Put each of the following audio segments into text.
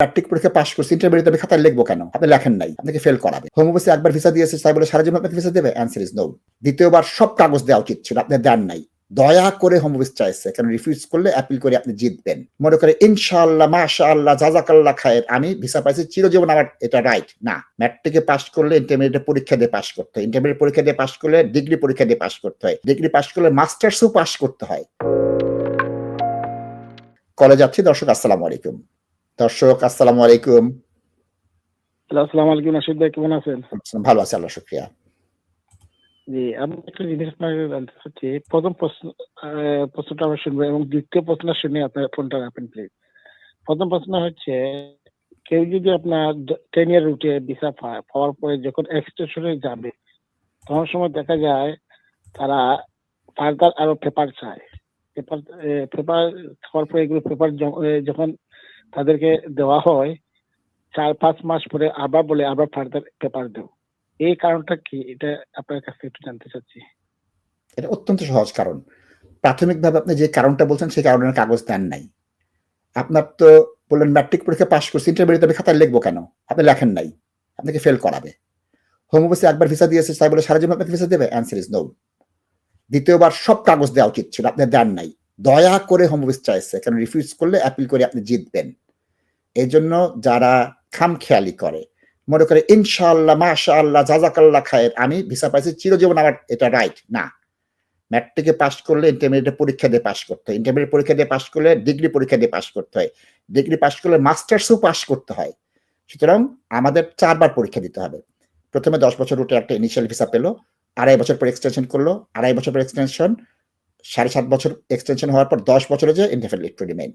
প্র্যাকটিক পরীক্ষা পাশ করছি ইন্টারমিডিয়েট আমি খাতায় লিখব কেন? আপনি লেখেন নাই, আপনাকে ফেল করাবে। হোম অফিসে একবার ভিসা দিয়েছে, তাই বলে সারা জীবন আপনাকে ভিসা দেবে? অ্যান্সার ইজ নো দ্বিতীয়বার সব কাগজ দেওয়া উচিত ছিল, আপনি দেন নাই। দয়া করে হোম অফিস চাইছে কারণ রিফিউজ করলে অ্যাপিল করে আপনি জিতবেন। মনে করে ইনশাআল্লাহ, মাশাআল্লাহ, জাজাকাল্লাহ খায়ের, আমি ভিসা পাইছি, চিরজীবন আমার এটা রাইট না ম্যাট্রিকে পাস করলে ইন্টারমিডিয়েট পরীক্ষা দিয়ে পাস করতে হয়। ইন্টারমিডিয়েট পরীক্ষা দিয়ে পাস করলে ডিগ্রি পরীক্ষা দিয়ে পাস করতে হয়। ডিগ্রি পাস করলে মাস্টার্সও পাস করতে হয়। কলেজ যাচ্ছি দর্শক, আসসালামু আলাইকুম। দর্শক আসসালামু আলাইকুম। আসসালামু আলাইকুম ভাই কেমন আছেন? ভালো আছে আল্লাহ শুক্রিয়া। জি আমি একটা জিনিস জানতে চাচ্ছি প্রথম প্রশ্ন প্রশ্নটা আমরা শুনব এবং দ্বিতীয় প্রশ্ন শুনে আপনার ফোনটা রাখবেন প্লিজ প্রথম প্রশ্ন হচ্ছে কেউ যদি আপনার টেন ইয়ার রুটে ভিসা পায় পাওয়ার পরে যখন এক্সটেনশনে যাবে তখন সময় দেখা যায় তারা ফার্দার আরও পেপার চায়। পেপার পেপার খাওয়ার পরে এগুলো পেপার যখন তাদেরকে দেওয়া হয়, চার, পাঁচ মাস পরে আবার বলে আবার ফার্দার পেপার দেও। এই কারণটা কি? এটা আপনার কাছে একটু জানতে চাচ্ছি। এটা অত্যন্ত সহজ কারণ। প্রাথমিকভাবে আপনি যে কারণটা বলছেন সেই কারণের কাগজ দেন নাই। আপনার তো বললেন ম্যাট্রিক পরীক্ষা পাশ করছি ইন্টারমিডিয়েট আমি খাতায় লিখব কেন? আপনি লেখেন নাই। আপনাকে ফেল করাবে। হোম অফিসে একবার ভিসা দিয়েছে, তাই বলে সারা জীবন আপনাকে ভিসা দেবে? অ্যান্সার ইজ নো দ্বিতীয়বার সব কাগজ দেওয়া উচিত ছিল, আপনি দেন নাই। দয়া করে হোম অফিস চাইছে। কারণ রিফিউজ করলে অ্যাপিল করে আপনি জিতবেন। এই জন্য যারা খামখেয়ালি করে, মনে করে ইনশাআল্লাহ, মাশাআল্লাহ, জাজাকাল্লাহ খায়ের, আমি ভিসা পাইছি, চিরজীবন আমার এটা রাইট না। ম্যাট্রিকে পাস করলে ইন্টারমিডিয়েট পরীক্ষা দিয়ে পাস করতে হয়। ইন্টারমিডিয়েট পরীক্ষা দিয়ে পাস করলে ডিগ্রি পরীক্ষা দিয়ে পাস করতে হয়। ডিগ্রি পাস করলে মাস্টার্সও পাস করতে হয়। সুতরাং আমাদের চারবার পরীক্ষা দিতে হবে। প্রথমে দশ বছর উঠে একটা ইনিশিয়াল ভিসা পেল, আড়াই বছর পর এক্সটেনশন করল, আড়াই বছর পর এক্সটেনশন সাড়ে সাত বছর এক্সটেনশন হওয়ার পর দশ বছরে যে ইন্টারফেল টু রিমেইন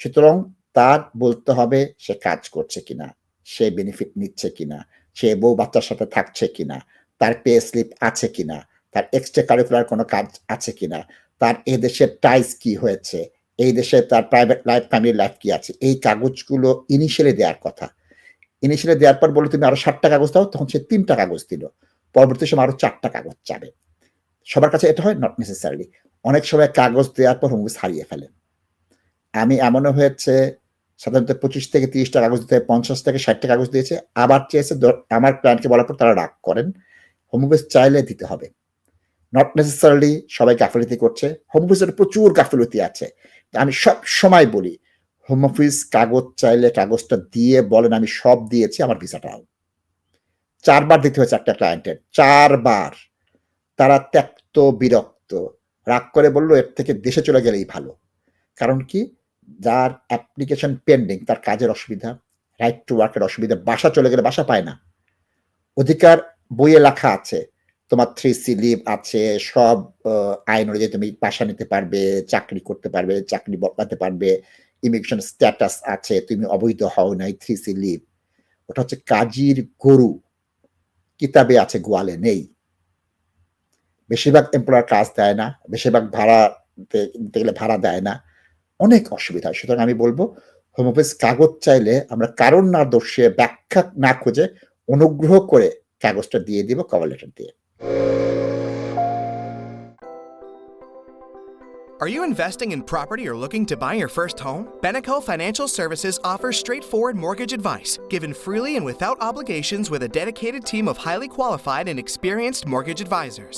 সুতরাং তার বলতে হবে সে কাজ করছে কিনা, সে বেনিফিট নিচ্ছে কিনা, সে বউ বাচ্চার সাথে থাকছে কিনা, তার পে স্লিপ আছে কিনা, তার এক্সট্রা কারিকুলার কোনো কাজ আছে কিনা, তার এ দেশের টাইস কি হয়েছে, এই দেশে তার প্রাইভেট লাইফ ফ্যামিলি লাইফ কি আছে, এই কাগজগুলো ইনিশিয়ালি দেওয়ার কথা। ইনিশিয়ালি দেওয়ার পর বলে তুমি আরও সাতটা কাগজ দাও। তখন সে তিনটা কাগজ দিল। পরবর্তী সময় আরও চারটা কাগজ চাবে। সবার কাছে এটা হয় নট নেসেসারিলি অনেক সময় কাগজ দেওয়ার পর হোমস হারিয়ে ফেলে। আমি এমনও হয়েছে, সাধারণত পঁচিশ থেকে তিরিশটা কাগজ দিতে পঞ্চাশ থেকে ষাটটা কাগজ দিয়েছে। আবার চেয়েছে আমার ক্লায়েন্টকে বলার পর তারা রাগ করেন। হোম চাইলে দিতে হবে। নট নেসেসারিলি সবাই গাফিলতি করছে। হোম অফিসের প্রচুর গাফিলতি আছে। আমি সব সময় বলি হোম অফিস কাগজ চাইলে কাগজটা দিয়ে বলেন, আমি সব দিয়েছি, আমার ভিসাটাও। চারবার দিতে হয়েছে একটা ক্লায়েন্টের চারবার। তারা ত্যক্ত, বিরক্ত। রাগ করে বলল, এর থেকে দেশে চলে গেলেই ভালো। কারণ কি? যার অ্যাপ্লিকেশন পেন্ডিং তার কাজের অসুবিধা রাইট টু ওয়ার্কের অসুবিধা, বাসা চলে গেলে বাসা পায় না। অধিকার বইয়ে লেখা আছে, তোমার থ্রি সি লিভ আছে, সব আইন অনুযায়ী তুমি বাসা নিতে পারবে, চাকরি করতে পারবে, চাকরি বদলাতে পারবে ইমিগ্রেশন স্ট্যাটাস আছে, তুমি অবৈধ হও নাই থ্রি সি লিভ ওটা হচ্ছে কাজীর গরু। কিতাবে আছে গোয়ালে নেই। বেশিরভাগ এমপ্লয়ার কাজ দেয় না বেশিরভাগ ভাড়া তে- দিতে গেলে ভাড়া দেয় না অনেক অসুবিধা হয়। সুতরাং আমি বলবো হোম অফিস কাগজ চাইলে আমরা কারণ না দোষে ব্যাখ্যা না খুঁজে অনুগ্রহ করে কাগজটা দিয়ে দিব কভার লেটার দিয়ে Are you investing in property or looking to buy your first home? Beneco Financial Services offers straightforward mortgage advice, given freely and without obligations with a dedicated team of highly qualified and experienced mortgage advisors.